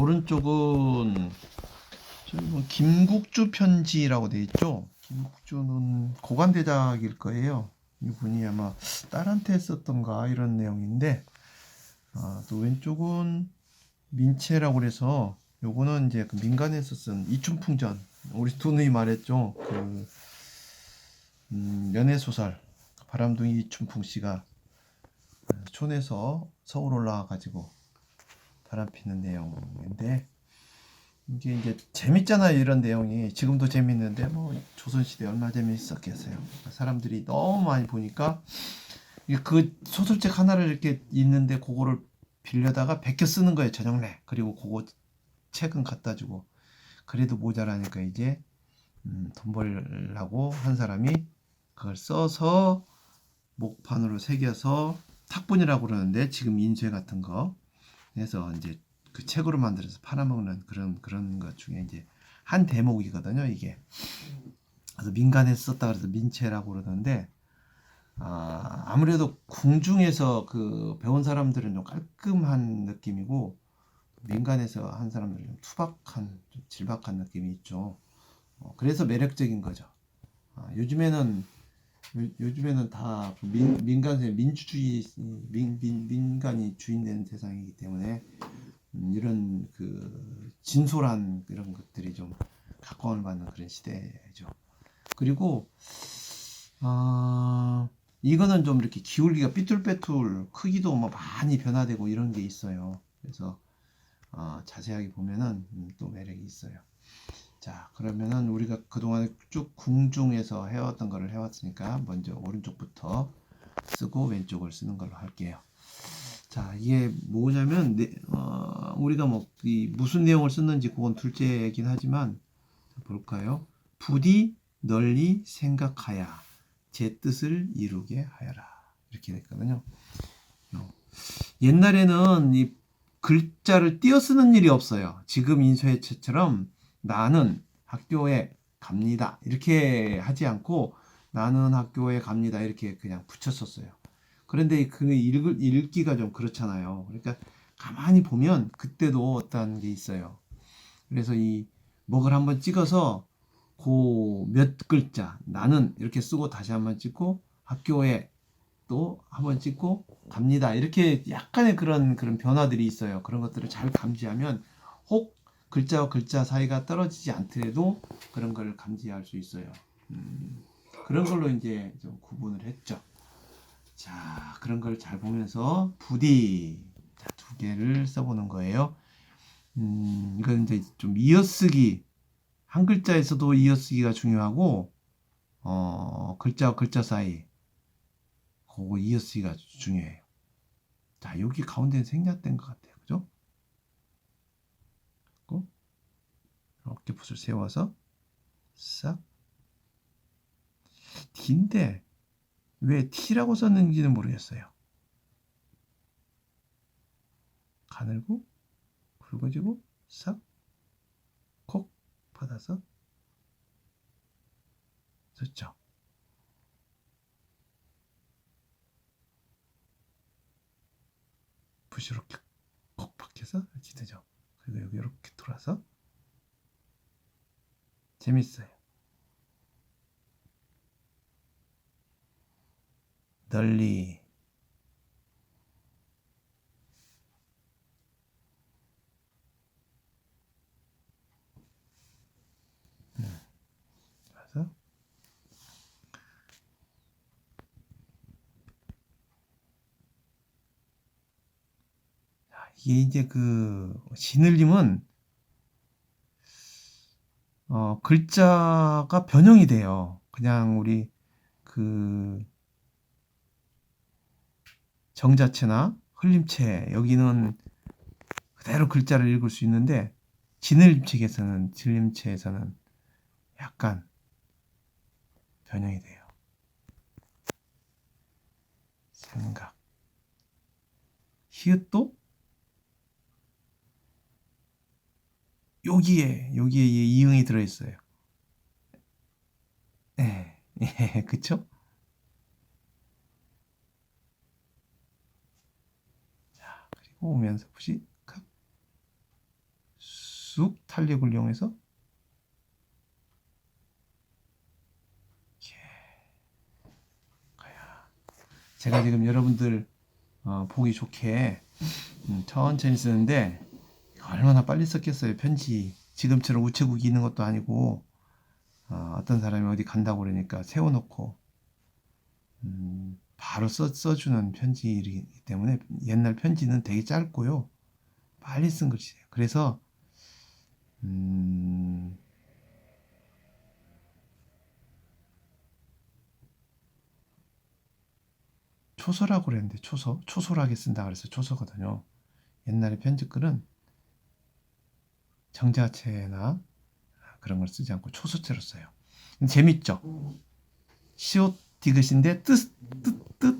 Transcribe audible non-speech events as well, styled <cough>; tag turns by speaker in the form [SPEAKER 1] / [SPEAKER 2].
[SPEAKER 1] 오른쪽은 뭐 김국주 편지라고 돼 있죠. 김국주는 고관대작일 거예요. 이분이 아마 딸한테 썼던가 이런 내용인데 아, 또 왼쪽은 민채라고 그래서 요거는 이제 그 민간에서 쓴 이춘풍전 우리 두누이 말했죠. 그 음, 연애 소설 바람둥이 이춘풍 씨가 촌에서 서울 올라와 가지고 바람 피는 내용인데 이게 이제 재밌잖아요 이런 내용이. 지금도 재밌는데 뭐 조선시대 얼마나 재밌었겠어요. 사람들이 너무 많이 보니까 그 소설책 하나를 이렇게 있는데 그거를 빌려다가 베껴 쓰는 거예요 저녁 내 그리고 그거 책은 갖다 주고. 그래도 모자라니까 이제 음, 돈 벌라고 한 사람이 그걸 써서 목판으로 새겨서 탁본이라고 그러는데 지금 인쇄 같은 거 해서 이제 그 책으로 만들어서 팔아먹는 그런 그런 것 중에 이제 한 대목이거든요 이게. 그래서 민간에서 썼다 그래서 민채라고 그러던데 아, 아무래도 궁중에서 그 배운 사람들은 좀 깔끔한 느낌이고 민간에서 한 사람들은 좀 투박한 좀 질박한 느낌이 있죠. 어, 그래서 매력적인 거죠. 아, 요즘에는 요, 요즘에는 다 민, 민간세 민주주의 민, 민, 민간이 주인되는 세상이기 때문에 음, 이런 그 진솔한 이런 것들이 좀 각광을 받는 그런 시대죠. 그리고 아 이거는 좀 이렇게 기울기가 삐뚤빼뚤 크기도 뭐 많이 변화되고 이런 게 있어요. 그래서 아, 자세하게 보면은 음, 또 매력이 있어요. 자, 그러면은 우리가 그동안 쭉 궁중에서 해왔던 거를 해왔으니까 먼저 오른쪽부터 쓰고 왼쪽을 쓰는 걸로 할게요. 자, 이게 뭐냐면, 네, 어, 우리가 뭐, 이 무슨 내용을 썼는지 그건 둘째이긴 하지만, 볼까요? 부디 널리 생각하야, 제 뜻을 이루게 하여라. 이렇게 됐거든요. 어, 옛날에는 이 글자를 띄어 쓰는 일이 없어요. 지금 인쇄체처럼 나는 학교에 갑니다. 이렇게 하지 않고 나는 학교에 갑니다. 이렇게 그냥 붙였었어요. 그런데 그 읽, 읽기가 좀 그렇잖아요. 그러니까 가만히 보면 그때도 어떤 게 있어요. 그래서 이 먹을 한번 찍어서 그 몇 글자 나는 이렇게 쓰고 다시 한번 찍고 학교에 또 한번 찍고 갑니다. 이렇게 약간의 그런 그런 변화들이 있어요. 그런 것들을 잘 감지하면 혹 글자와 글자 사이가 떨어지지 않더라도 그런 걸 감지할 수 있어요. 음, 그런 걸로 이제 좀 구분을 했죠. 자, 그런 걸 잘 보면서 부디 자, 두 개를 써보는 거예요. 음, 이건 이제 좀 이어쓰기 한 글자에서도 이어쓰기가 중요하고 어, 글자와 글자 사이 그거 이어쓰기가 중요해요. 자, 여기 가운데는 생략된 것 같아요. 그죠? 이렇게 붓을 세워서 싹 D인데 왜 T라고 썼는지는 모르겠어요. 가늘고 굵어지고 싹 콕 받아서 썼죠. 이렇게 콕 박혀서 되죠. 그리고 여기 이렇게 돌아서 재밌어요. 널리. 음, 그래서? 이게 이제 그 시늘림은 어, 글자가 변형이 돼요. 그냥 우리 그 정자체나 흘림체 여기는 그대로 글자를 읽을 수 있는데 진을림책에서는 진림체에서는 약간 변형이 돼요. 생각 히읗도 여기에 여기에 이응이 들어 있어요. 예, 예, <laughs> 그쵸? 자, 그리고 오면서 푸시 칵 쑥 탄력을 이용해서. 제가 지금 여러분들 어, 보기 좋게 음, 천천히 쓰는데 얼마나 빨리 썼겠어요 편지. 지금처럼 우체국이 있는 것도 아니고 어, 어떤 사람이 어디 간다고 그러니까 세워놓고 음, 바로 써, 써주는 편지이기 때문에 옛날 편지는 되게 짧고요. 빨리 쓴 글씨예요. 그래서 음, 초서라고 그랬는데 초서 초솔하게 쓴다 그래서 초서거든요. 옛날에 편지글은 정자체나 그런 걸 쓰지 않고 초소체로 써요. 재밌죠? 시옷 디귿인데 뜻, 뜻, 뜻